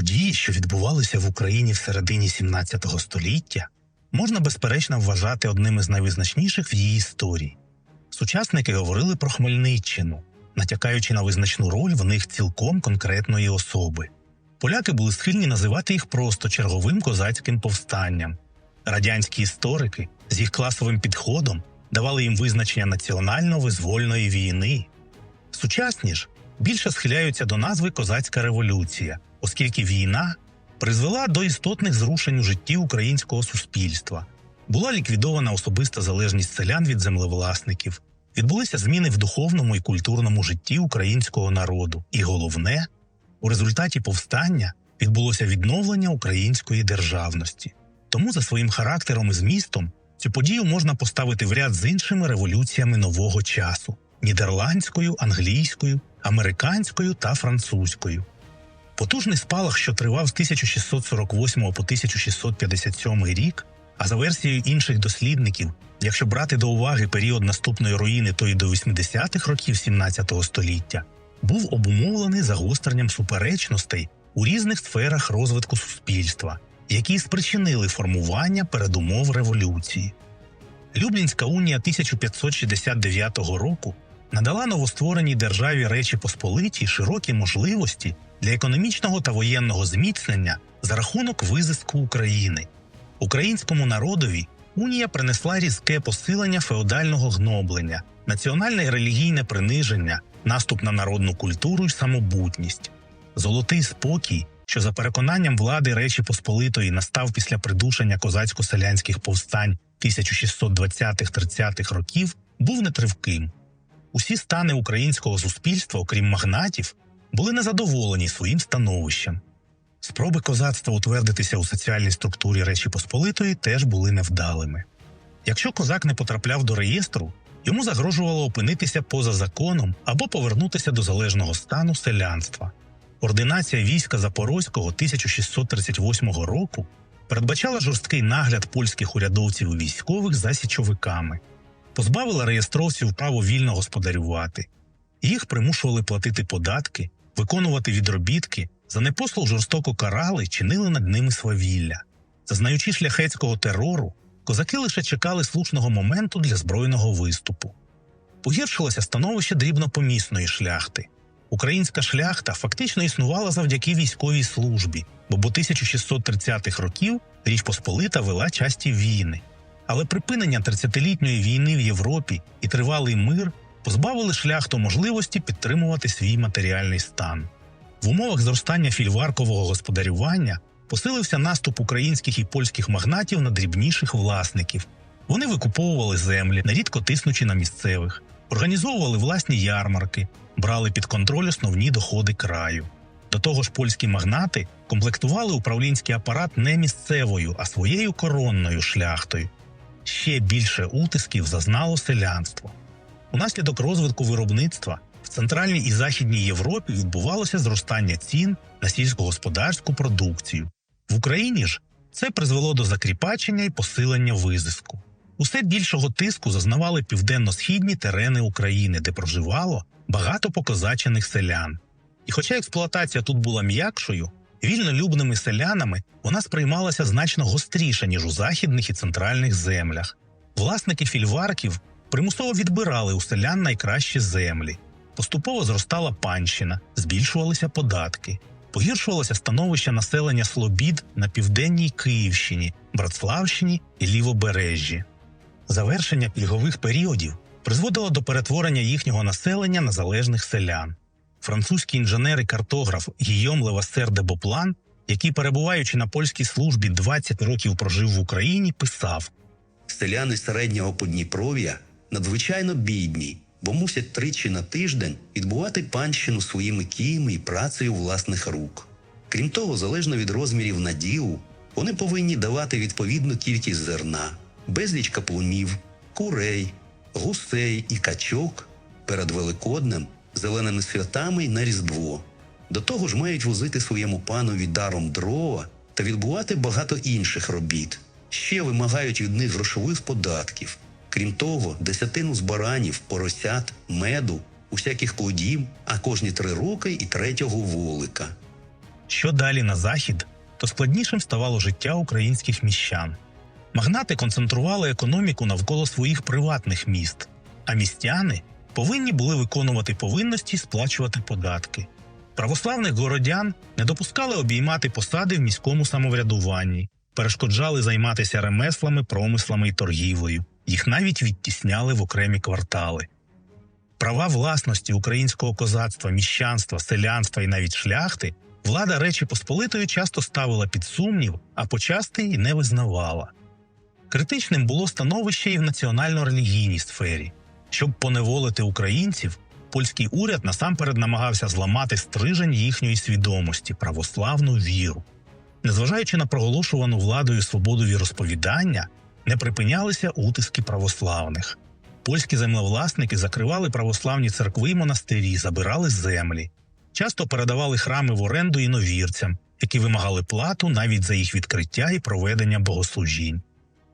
Події, що відбувалися в Україні в середині 17 століття, можна безперечно вважати одним із найвизначніших в її історії. Сучасники говорили про Хмельниччину, натякаючи на визначну роль в них цілком конкретної особи. Поляки були схильні називати їх просто черговим козацьким повстанням. Радянські історики з їх класовим підходом давали їм визначення національно-визвольної війни. Сучасні ж більше схиляються до назви Козацька революція, оскільки війна призвела до істотних зрушень у житті українського суспільства. Була ліквідована особиста залежність селян від землевласників, відбулися зміни в духовному і культурному житті українського народу. І головне, у результаті повстання відбулося відновлення української державності. Тому за своїм характером і змістом цю подію можна поставити в ряд з іншими революціями нового часу нідерландською, англійською, американською та французькою. Потужний спалах, що тривав з 1648 по 1657 рік, а за версією інших дослідників, якщо брати до уваги період наступної руїни, то й до 80-х років 17 століття, був обумовлений загостренням суперечностей у різних сферах розвитку суспільства, які спричинили формування передумов революції. Люблінська унія 1569 року надала новоствореній державі Речі Посполитій широкі можливості для економічного та воєнного зміцнення за рахунок визиску України. Українському народові унія принесла різке посилення феодального гноблення, національне і релігійне приниження, наступ на народну культуру й самобутність. Золотий спокій, що за переконанням влади Речі Посполитої настав після придушення козацько-селянських повстань 1620-30-х років, був нетривким. Усі стани українського суспільства, окрім магнатів, були незадоволені своїм становищем. Спроби козацтва утвердитися у соціальній структурі Речі Посполитої теж були невдалими. Якщо козак не потрапляв до реєстру, йому загрожувало опинитися поза законом або повернутися до залежного стану селянства. Ординація війська Запорозького 1638 року передбачала жорсткий нагляд польських урядовців і військових за січовиками, позбавила реєстровців право вільно господарювати. Їх примушували платити податки, виконувати відробітки, за непослух жорстоко карали, чинили над ними свавілля. Зазнаючи шляхетського терору, козаки лише чекали слушного моменту для збройного виступу. Погіршилося становище дрібнопомісної шляхти. Українська шляхта фактично існувала завдяки військовій службі, бо до 1630-х років Річ Посполита вела часті війни. Але припинення 30-літньої війни в Європі і тривалий мир позбавили шляхту можливості підтримувати свій матеріальний стан. В умовах зростання фільваркового господарювання посилився наступ українських і польських магнатів на дрібніших власників. Вони викуповували землі, нерідко тиснучи на місцевих, організовували власні ярмарки, брали під контроль основні доходи краю. До того ж, польські магнати комплектували управлінський апарат не місцевою, а своєю коронною шляхтою. Ще більше утисків зазнало селянство. Унаслідок розвитку виробництва в Центральній і Західній Європі відбувалося зростання цін на сільськогосподарську продукцію. В Україні ж це призвело до закріпачення і посилення визиску. Усе більшого тиску зазнавали південно-східні терени України, де проживало багато покозачених селян. І хоча експлуатація тут була м'якшою, вільнолюбними селянами вона сприймалася значно гостріше, ніж у західних і центральних землях. Власники фільварків примусово відбирали у селян найкращі землі. Поступово зростала панщина, збільшувалися податки, погіршувалося становище населення Слобід на південній Київщині, Братславщині і Лівобережжі. Завершення пільгових періодів призводило до перетворення їхнього населення на залежних селян. Французький інженер і картограф Гійом Левасер де Боплан, який, перебуваючи на польській службі 20 років прожив в Україні, писав: Селяни середнього Подніпров'я надзвичайно бідні, бо мусять тричі на тиждень відбувати панщину своїми кіями і працею власних рук. Крім того, залежно від розмірів наділу, вони повинні давати відповідну кількість зерна, безліч каплунів, курей, гусей і качок перед Великоднем, зеленими святами й на Різдво. До того ж мають возити своєму панові даром дрова та відбувати багато інших робіт. Ще вимагають від них грошових податків. Крім того, десятину з баранів, поросят, меду, усяких плодів, а кожні три роки і третього волика. Що далі на захід, то складнішим ставало життя українських міщан. Магнати концентрували економіку навколо своїх приватних міст, а містяни повинні були виконувати повинності сплачувати податки. Православних городян не допускали обіймати посади в міському самоврядуванні, перешкоджали займатися ремеслами, промислами і торгівлею. Їх навіть відтісняли в окремі квартали. Права власності українського козацтва, міщанства, селянства і навіть шляхти влада Речі Посполитої часто ставила під сумнів, а почасти й не визнавала. Критичним було становище і в національно-релігійній сфері. Щоб поневолити українців, польський уряд насамперед намагався зламати стрижень їхньої свідомості, православну віру. Незважаючи на проголошувану владою свободу віросповідання, не припинялися утиски православних. Польські землевласники закривали православні церкви й монастирі, забирали землі, часто передавали храми в оренду іновірцям, які вимагали плату навіть за їх відкриття і проведення богослужінь.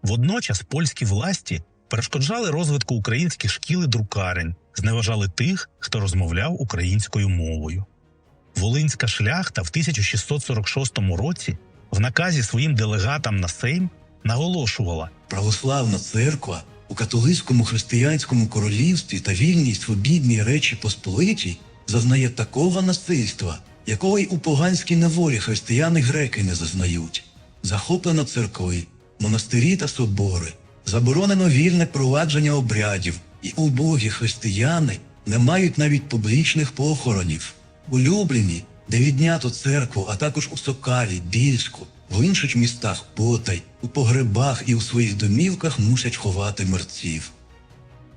Водночас польські власті перешкоджали розвитку українських шкіл і друкарень, зневажали тих, хто розмовляв українською мовою. Волинська шляхта в 1646 році в наказі своїм делегатам на Сейм наголошувала, Православна церква у католицькому християнському королівстві та вільній свобідній Речі Посполитій зазнає такого насильства, якого й у поганській неволі християни греки не зазнають. Захоплено церкви, монастирі та собори, заборонено вільне провадження обрядів, і убогі християни не мають навіть публічних похоронів. У Любліні, де віднято церкву, а також у Сокалі, Більську, в інших містах потай, у погребах і у своїх домівках мусять ховати мерців.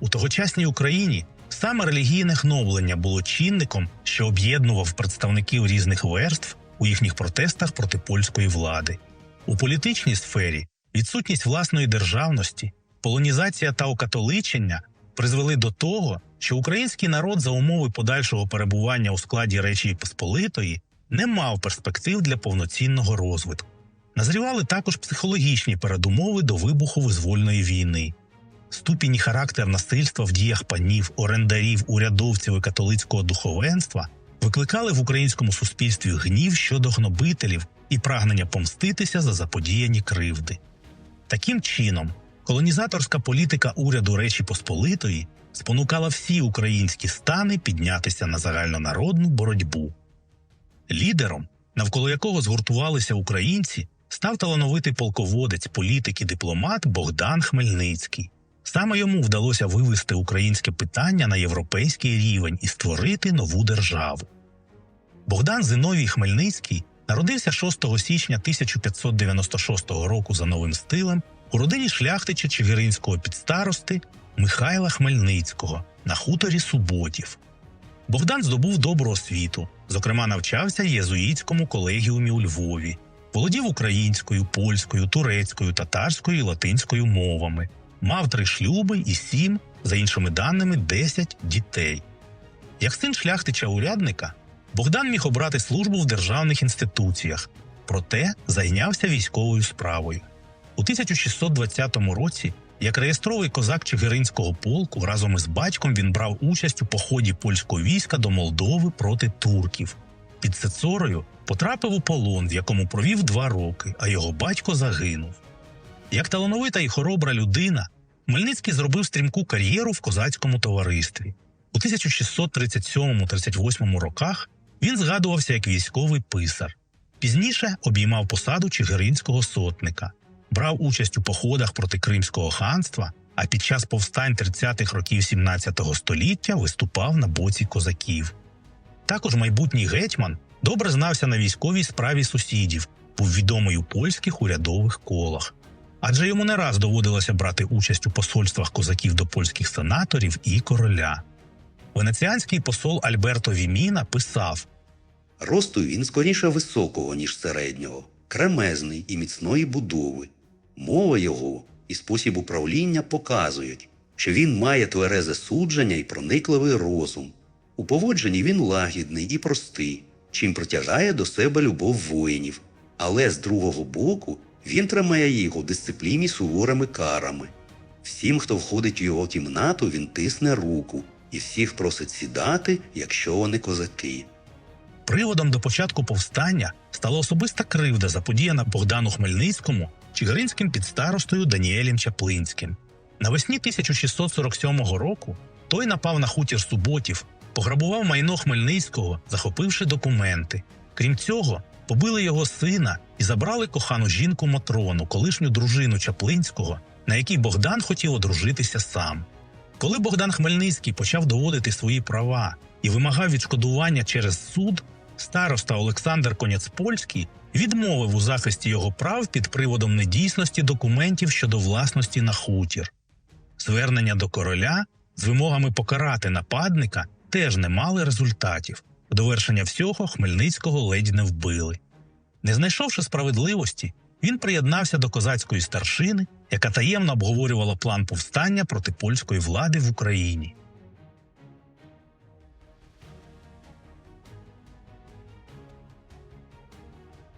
У тогочасній Україні саме релігійне гноблення було чинником, що об'єднував представників різних верств у їхніх протестах проти польської влади. У політичній сфері відсутність власної державності, полонізація та окатоличення призвели до того, що український народ за умови подальшого перебування у складі Речі Посполитої не мав перспектив для повноцінного розвитку. Назрівали також психологічні передумови до вибуху визвольної війни. Ступінь і характер насильства в діях панів, орендарів, урядовців і католицького духовенства викликали в українському суспільстві гнів щодо гнобителів і прагнення помститися за заподіяні кривди. Таким чином, колонізаторська політика уряду Речі Посполитої спонукала всі українські стани піднятися на загальнонародну боротьбу. Лідером, навколо якого згуртувалися українці, став талановитий полководець, політик і дипломат Богдан Хмельницький. Саме йому вдалося вивести українське питання на європейський рівень і створити нову державу. Богдан Зиновій Хмельницький народився 6 січня 1596 року за новим стилем у родині шляхтича Чигиринського підстарости Михайла Хмельницького на хуторі Суботів. Богдан здобув добру освіту, зокрема, навчався єзуїтському колегіумі у Львові, володів українською, польською, турецькою, татарською і латинською мовами, мав три шлюби і сім, за іншими даними, десять дітей. Як син шляхтича урядника, Богдан міг обрати службу в державних інституціях, проте зайнявся військовою справою. У 1620 році, як реєстровий козак Чигиринського полку, разом із батьком він брав участь у поході польського війська до Молдови проти турків. Під Сецорою потрапив у полон, в якому провів два роки, а його батько загинув. Як талановита і хоробра людина, Хмельницький зробив стрімку кар'єру в козацькому товаристві. У 1637-38 роках він згадувався як військовий писар. Пізніше обіймав посаду чигиринського сотника, брав участь у походах проти Кримського ханства, а під час повстань 30-х років 17 століття виступав на боці козаків. Також майбутній гетьман добре знався на військовій справі сусідів, був відомий у польських урядових колах. Адже йому не раз доводилося брати участь у посольствах козаків до польських сенаторів і короля. Венеціанський посол Альберто Віміна писав: Росту він скоріше високого, ніж середнього, кремезний і міцної будови. Мова його і спосіб управління показують, що він має тверезе судження і проникливий розум. У поводженні він лагідний і простий, чим притягає до себе любов воїнів, але з другого боку він тримає їх у дисципліні суворими карами. Всім, хто входить у його кімнату, він тисне руку і всіх просить сідати, якщо вони козаки. Приводом до початку повстання стала особиста кривда, заподіяна Богдану Хмельницькому чигиринським підстаростою Даніелем Чаплинським. Навесні 1647 року той напав на хутір Суботів, пограбував майно Хмельницького, захопивши документи. Крім цього, побили його сина і забрали кохану жінку Матрону, колишню дружину Чаплинського, на якій Богдан хотів одружитися сам. Коли Богдан Хмельницький почав доводити свої права і вимагав відшкодування через суд, староста Олександр Конецпольський відмовив у захисті його прав під приводом недійсності документів щодо власності на хутір. Звернення до короля з вимогами покарати нападника теж не мали результатів. В довершення всього Хмельницького ледь не вбили. Не знайшовши справедливості, він приєднався до козацької старшини, яка таємно обговорювала план повстання проти польської влади в Україні.